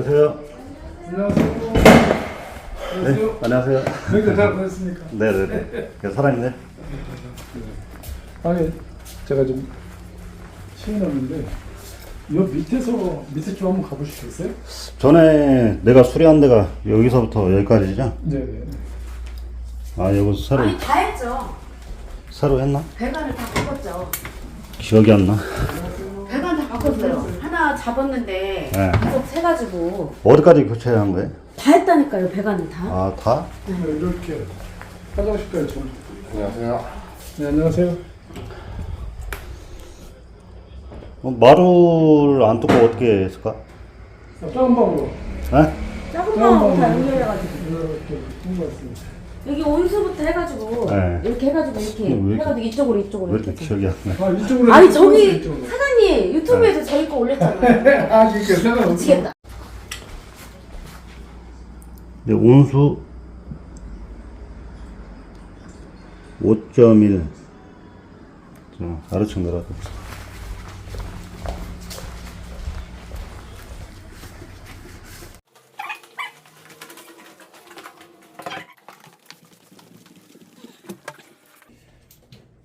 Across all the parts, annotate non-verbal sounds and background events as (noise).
안녕하세요. 안녕하세요. 네, 안녕하세요. 여기가 잘 보냈습니까? 네네네. 네, 살아있네. 아니 제가 좀 시인하는데 요 밑에서 밑에 쪽 한번 가보시겠어요? 전에 내가 수리한 데가 여기서부터 여기까지죠? 네네. 아, 여기서 새로, 아니 다 했죠. 새로 했나? 배관을 다 바꿨죠. 기억이 안 나. 배관 다 바꿨어요. 하나 잡았는데 네. 계속 세가지고 어디까지 교체한 거예요? 다 했다니까요. 배관을 다. 아, 다? 네, 이렇게 화장실까지 좀. 안녕하세요. 네 안녕하세요. 어, 마루를 안 뚫고 어떻게 했을까? 자, 작은 방으로 네? 작은 방하고 다 연결해가지고 이렇게 통과했습니다. 여기 온수부터 해가지고 네. 이렇게 해가지고 이렇게 근데 왜 이렇게- 해가지고 이쪽으로 이쪽으로 왜 이렇게 이렇게. 기억이 안 나? 아 이쪽으로. 아니 해서 저기 이쪽으로. 사장님 유튜브에서 저희 거 올렸잖아요. (laughs) 아 그러니까 생각 미치겠다. 근데 온수 5.1 아래층 내려가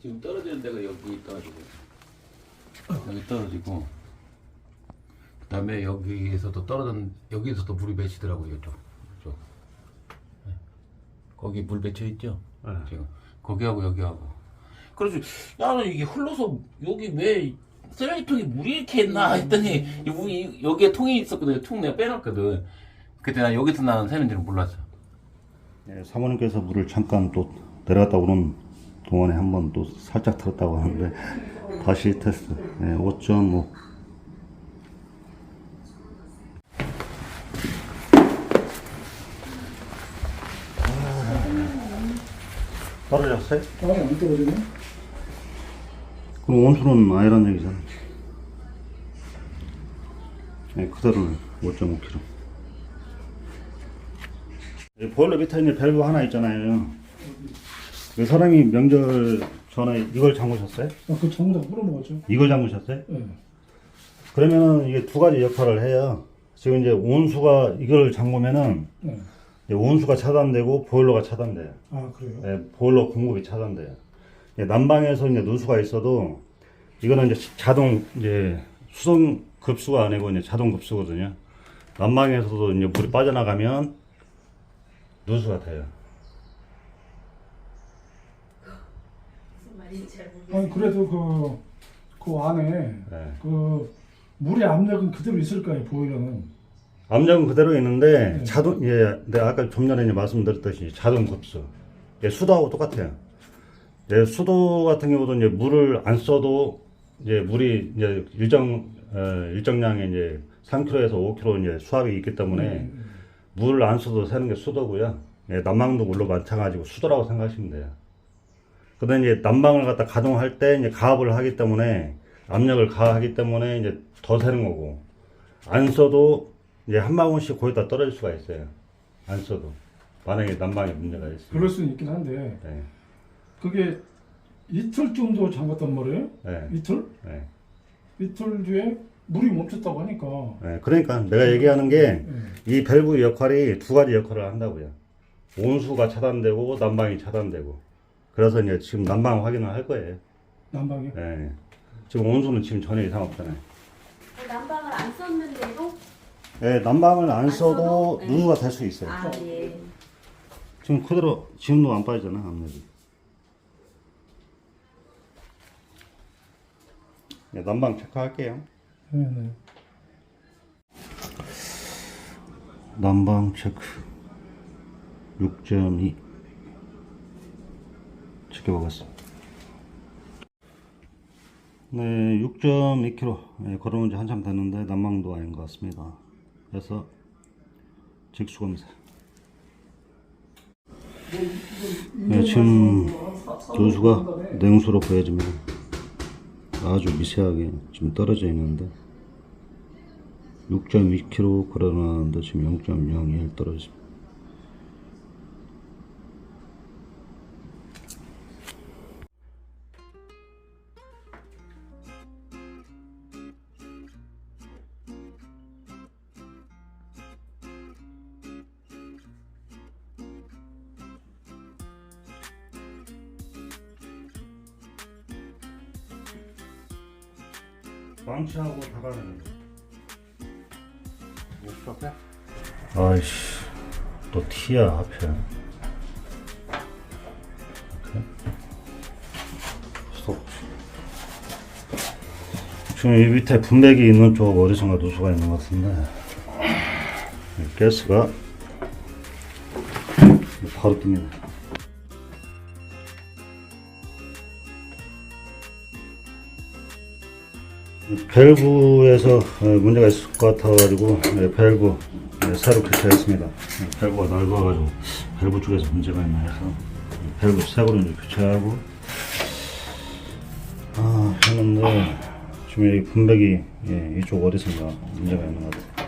지금 떨어지는 데가 여기 떨어지고 여기 떨어지고 그 다음에 여기에서도 떨어진 여기서도 물이 맺히더라고요 이쪽. 이쪽. 네. 거기 물 맺혀 있죠? 네. 지금. 거기하고 여기하고. 그래서 야는 이게 흘러서 여기 왜 쓰레기통에 물이 이렇게 있나 했더니 이 물이 여기에 통이 있었거든요. 통 내가 빼놨거든. 그때 나 여기서 나는 새는 지는 몰랐어. 네, 사모님께서 물을 잠깐 또 내려갔다 오는 동안에 한 번 또 살짝 틀었다고 하는데 다시 테스트. 네, 5.5 떨어졌어요? 아니 안 떨어지네. 그럼 온수는 아니란 얘기잖아. 네, 그대로는 5.5kg 보일러 밑에 이제 밸브 하나 있잖아요 그 사람이 명절 전에 이걸 잠그셨어요? 아 그 전부 다 풀어놓았죠. 이걸 잠그셨어요? 네. 그러면은 이게 두 가지 역할을 해요. 지금 이제 온수가 이걸 잠그면은 네. 이제 온수가 차단되고 보일러가 차단돼요. 아 그래요. 예, 보일러 공급이 차단돼요. 예, 난방에서 이제 누수가 있어도 이거는 이제 자동 이제 수동 급수가 아니고 이제 자동 급수거든요. 난방에서도 이제 물이 빠져나가면 누수가 돼요. 아니 그래도 그 그 안에 예. 그 물의 압력은 그대로 있을 거예요 보일러는. 압력은 그대로 있는데 네. 자동 예, 내가 아까 좀 전에 이제 말씀드렸듯이 자동 급수. 예, 수도하고 똑같아요. 예, 수도 같은 경우도 이제 물을 안 써도 이제 물이 이제 일정 어, 일정량의 이제 3kg에서 5kg 이제 수압이 있기 때문에 물을 안 써도 새는 게 수도고요. 예, 난방도 물로 마찬가지고 수도라고 생각하시면 돼요. 근데 이제 난방을 갖다 가동할 때 이제 가압을 하기 때문에 압력을 가하기 때문에 이제 더 새는 거고 안 써도 이제 한 방울씩 거기다 떨어질 수가 있어요. 안 써도 만약에 난방에 문제가 있으면. 그럴 수는 있긴 한데 네, 그게 이틀 정도 잠갔단 말이에요. 네, 이틀? 네, 이틀 뒤에 물이 멈췄다고 하니까. 네. 그러니까 내가 얘기하는 게이 네. 밸브 역할이 두 가지 역할을 한다고요. 온수가 차단되고 난방이 차단되고. 그래서 이제 지금 난방 확인을 할 거예요. 난방에. 네. 지금 온수는 지금 전혀 이상 없잖아요. 난방을 안 썼는데도 네, 난방을 안 안 써도 써도? 네. 누수가 될 수 있어요. 아 예. 지금 그대로 지금도 안 빠지잖아 압력이. 네, 난방 체크할게요. 네, 네. 난방 체크 6.2 지켜보겠습니다. 네, 6.2km 네, 걸어온 지 한참 됐는데 난방도 아닌 것 같습니다. 그래서 직수검사. 네, 지금 누수가 냉수로 보여집니다. 아주 미세하게 지금 떨어져 있는데 6.2km 걸어놨는데 지금 0.01 떨어집니다. 아이씨 또 티야 하필. 지금 이 밑에 분맥이 있는 쪽 어디선가 누수가 있는 것 같은데. 이 가스가 바로 뜹니다. 밸브에서 어, 문제가 있을 것 같아가지고 네, 밸브 네, 새로 교체했습니다. 네, 밸브가 넓어가지고 밸브 쪽에서 문제가 있나 해서 밸브 새로 이제 교체하고 아 했는데 지금 여기 분배기 예, 이쪽 어디선가 문제가 있는 것 같아요.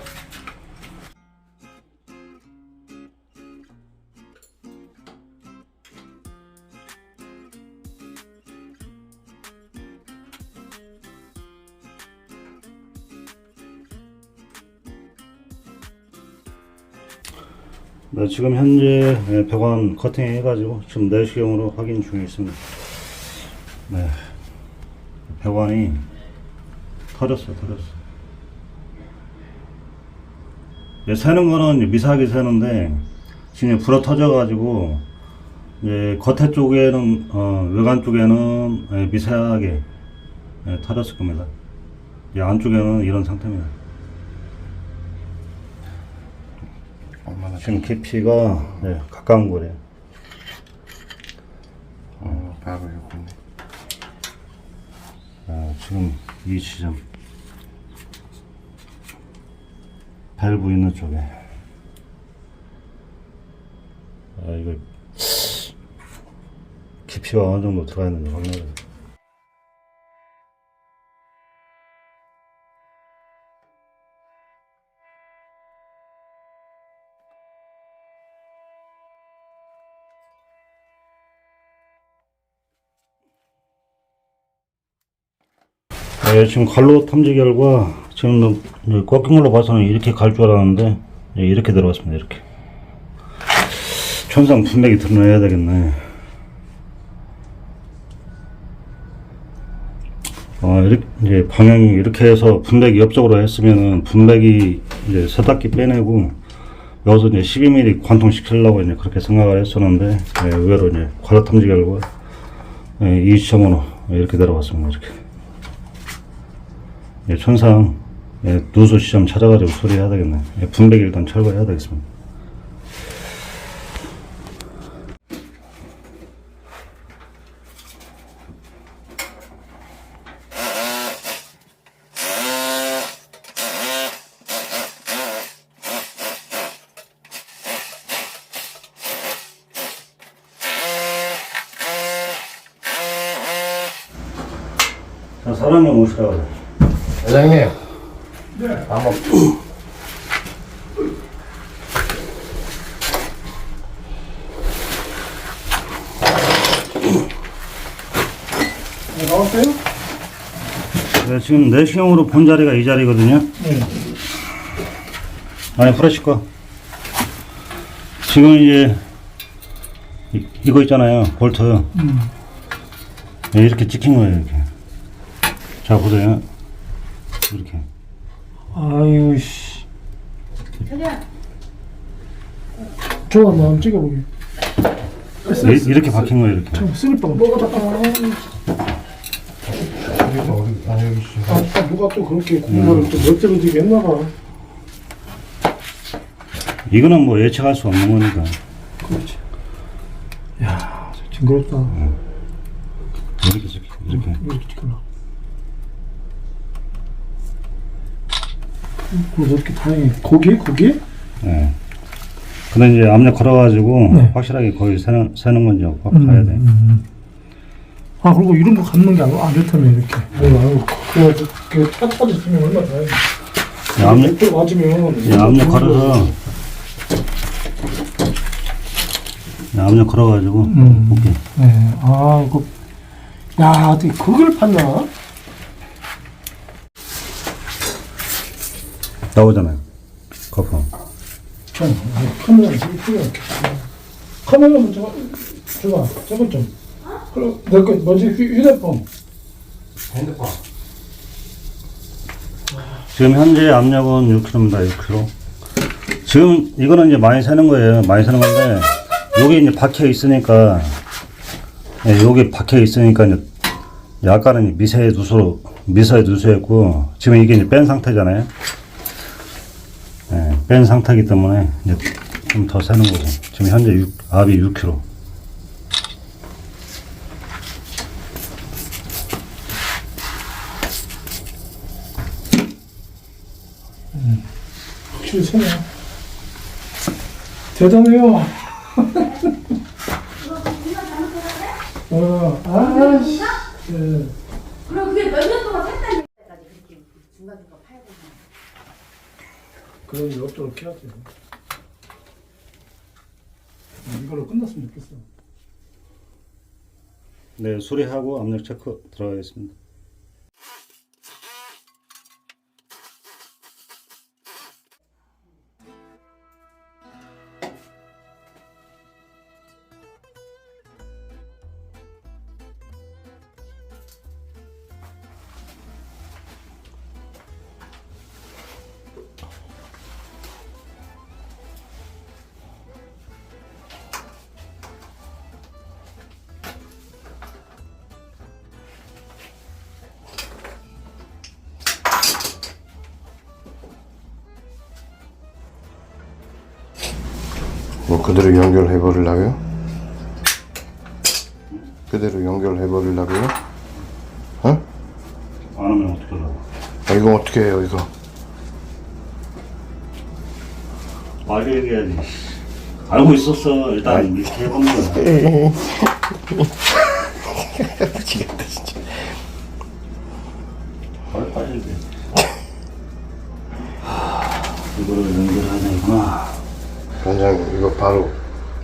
지금 현재 예, 배관 커팅 해가지고 지금 내시경으로 확인 중에 있습니다. 네, 배관이 터졌어, 터졌어. 예, 새는 거는 이제 미세하게 새는데 지금 불어 터져가지고 이제 겉에 쪽에는 어, 외관 쪽에는 예, 미세하게 예, 터졌을 겁니다. 이 안쪽에는 이런 상태입니다. 얼마나 지금 깊이가 네, 가까운 거래요. 어. 아, 지금 이 지점 밸브 있는 쪽에 아 이거 깊이가 어느 정도 들어가 있는지 확인해야 지금 갈로 탐지 결과 지금 이제 꺾인 걸로 봐서는 이렇게 갈 줄 알았는데 예, 이렇게 들어갔습니다. 이렇게 천상 분맥이 드러나야 되겠네. 아, 이렇게 이제 방향이 이렇게 해서 분맥이 옆쪽으로 했으면은 분맥이 이제 세탁기 빼내고 여기서 이제 12mm 관통시키려고 이제 그렇게 생각을 했었는데 예, 의외로 이제 갈로 탐지 결과 예, 이 시점으로 이렇게 들어갔습니다. 이렇게. 예, 천상 예, 누수 시점 찾아가지고 처리해야 되겠네. 예, 분백 일단 철거해야 되겠습니다. 자, 사장님 오시라고. 사장님. 네. 한번 네, 나왔어요? 네, 지금 내시경으로 본 자리가 이 자리거든요. 네. 아니, 프레시 거. 지금 이제, 이, 이거 있잖아요. 볼트. 음. 네, 이렇게 찍힌 거예요, 이렇게. 자, 보세요. 이렇게. 아유 씨. 자기야 저거 한번 찍어보게. 이, 이렇게 박힌 거예요, 이렇게. 저 슬리퍼. 뭐가 다 아, 아 여기 있어. 아, 아, 누가 또 그렇게 공부를 또 멋들어지게 했나 봐. 이거는 뭐 예측할 수 없는 거니까. 그렇지. 야, 저 징그럽다. 이렇게 찍혀, 이렇게. 이렇게 찍거나. 그거 어떻게 다행히 거기 거기? 네. 근데 이제 압력 걸어가지고 네. 확실하게 거의 새는, 새는 건지 확 봐야 돼. 음. 아 그리고 이런 거 감는 게 아니고 안 좋다며 이렇게. 몰라. 그거 그 타타지 쓰면 얼마나 다행이야. 이 압력, 밑으로 맞으면. 이 압력 걸어서 이 압력 걸어가지고 음. 볼게. 네. 아 이거. 야 어떻게 그걸 판나? 나오잖아요. 거품. 참, 카메라 지금 풀어놓게. 카메라 좀 줘봐. 줘봐. 저거 좀. 그럼 내거 뭐지 휴- 휴대폰. 핸드폰. 지금 현재 압력은 6kg입니다. 6kg. 지금 이거는 이제 많이 새는 거예요. 많이 새는 건데 여기 이제 박혀 있으니까 예, 여기 박혀 있으니까 이제 약간은 미세 누수로 미세 누수했고 지금 이게 이제 뺀 상태잖아요. 예, 뺀 상태이기 때문에 이제 좀더 새는 거고 지금 현재 6, 압이 6kg. 주세요. 대단해요. 어, 아, 씨. 예. 그럼 그게 몇 년 동안 샀다는 때까지 그렇게 중간중간 팔고 그런 일 없도록 해야 돼요. 이걸로 끝났으면 좋겠어. 네, 수리하고 압력 체크 들어가겠습니다. 뭐 그대로 연결해 버리려고요? 그대로 연결해 버리려고요? 어? 안 하면 어떻게 하려고? 아, 이거 어떻게 해요 이거? 말게 얘기해야지. 알고 있었어. 일단 이렇게 해본 거야. (laughs) 미치겠다 진짜. 발 빠질게. 이거를 연결하냐구나. 원장님 이거 바로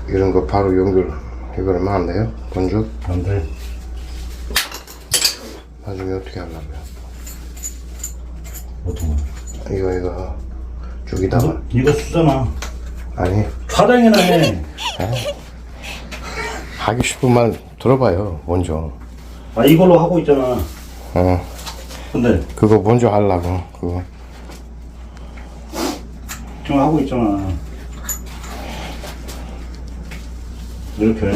이런 거 바로 연결 해버리면 안 돼요? 건조? 안 돼. 나중에 어떻게 하려고요? 어떤 거? 이거 이거 죽이다가 이거 쓰잖아. 아니 촬영이나 해. 하기 싶은 말 들어봐요 먼저 아, 이걸로 하고 있잖아. 어 근데 그거 먼저 하려고 그거 지금 하고 있잖아. 이렇게.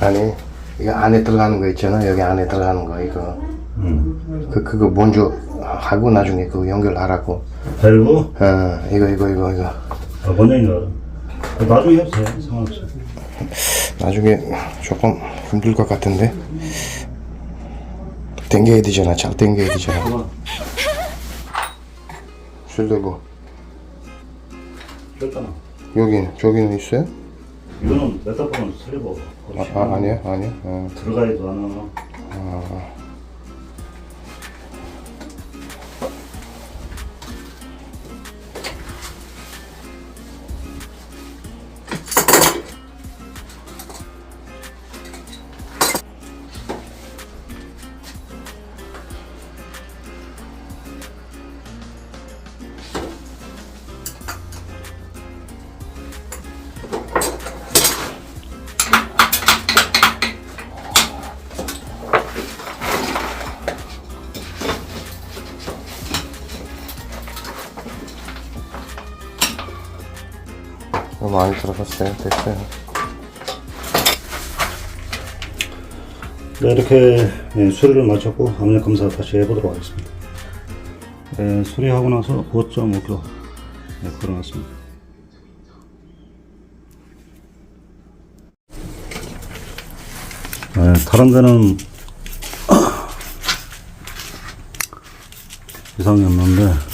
아니 이거 안에 들어가는 거 있잖아 여기 안에 들어가는 거 이거 응. 그 그거 먼저 하고 나중에 그거 연결하라고 벨브? 어 이거 이거 이거 이거 아, 뭔 얘기인지 알아. 아, 나중에 해도 돼. 상관없어. 나중에 조금 힘들 것 같은데 당겨야 되잖아 잘 당겨야 되잖아 봐봐. 실내부 뺐잖아. 여기 저기는 있어요? 이거는 메타폰은 슬리버. 아, 아 아니야 아니야 어. 들어가지도 않아. 너무 많이 들어갔어요 됐어요 네, 이렇게 예, 수리를 마쳤고 압력 검사 다시 해보도록 하겠습니다. 네, 수리하고 나서 5.5kg 네, 걸어놨습니다. 네, 다른 데는 (coughs) 이상이 없는데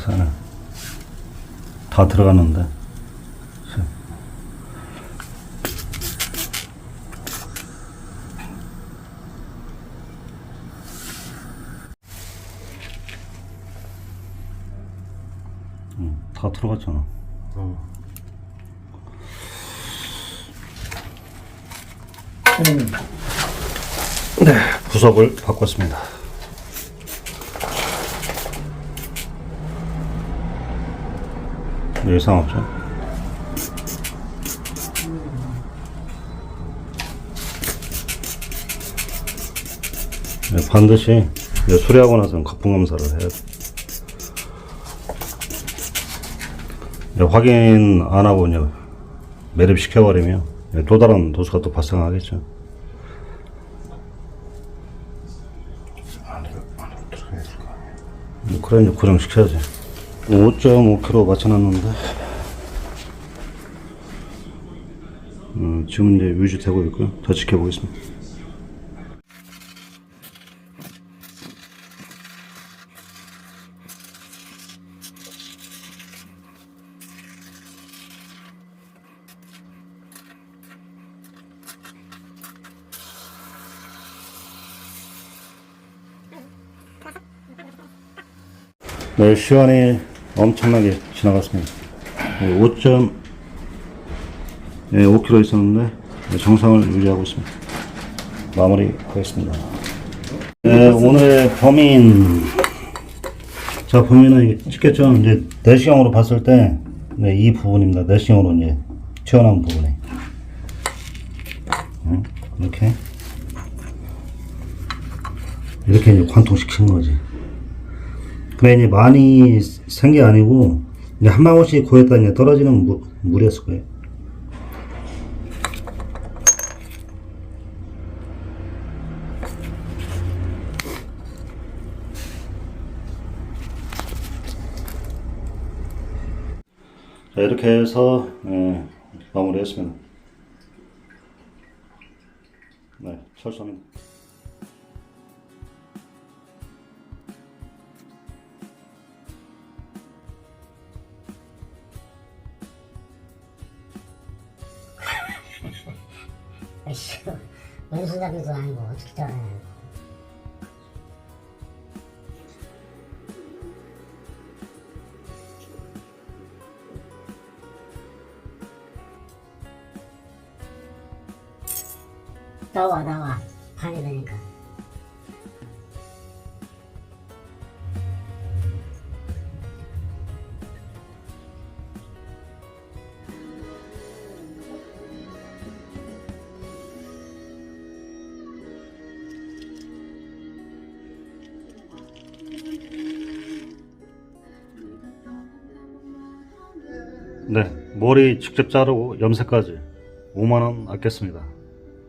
산에 다 들어갔는데. 응, 다 들어갔잖아. 음. 부석을 바꿨습니다. 예상 없죠? 네, 반드시 수리하고 나서는 거품 검사를 해야 돼. 네, 확인 안 하고 이제 매립시켜버리면 네, 또 다른 도수가 또 발생하겠죠. 뭐 그래 이제 고정시켜야지. 5.5kg 맞춰놨는데 음, 지금 이제 유지되고 있고요. 더 지켜보겠습니다. 네, 시간이 엄청나게 지나갔습니다. 5.5kg 예, 있었는데 네, 정상을 유지하고 있습니다. 마무리 하겠습니다. 네, 오늘의 범인. 자, 이게 찍겠죠? 이제 내시경으로 봤을 때, 네, 이 부분입니다. 내시경으로 이제 튀어나온 부분이. 응? 이렇게. 이렇게 관통시킨 거지. 근데 이제 많이 센게 아니고 이제 한 방울씩 고였다 이제 떨어지는 물, 물이었을 거예요. 자 이렇게 해서 예, 마무리했습니다. 네, 철수합니다. 아이씨, 왼손잡이도 아니고 어떻게 따라해. 나와 나와 반이 되 머리 직접 자르고 염색까지 5만원 아꼈습니다.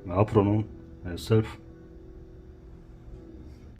앞으로는 네, 셀프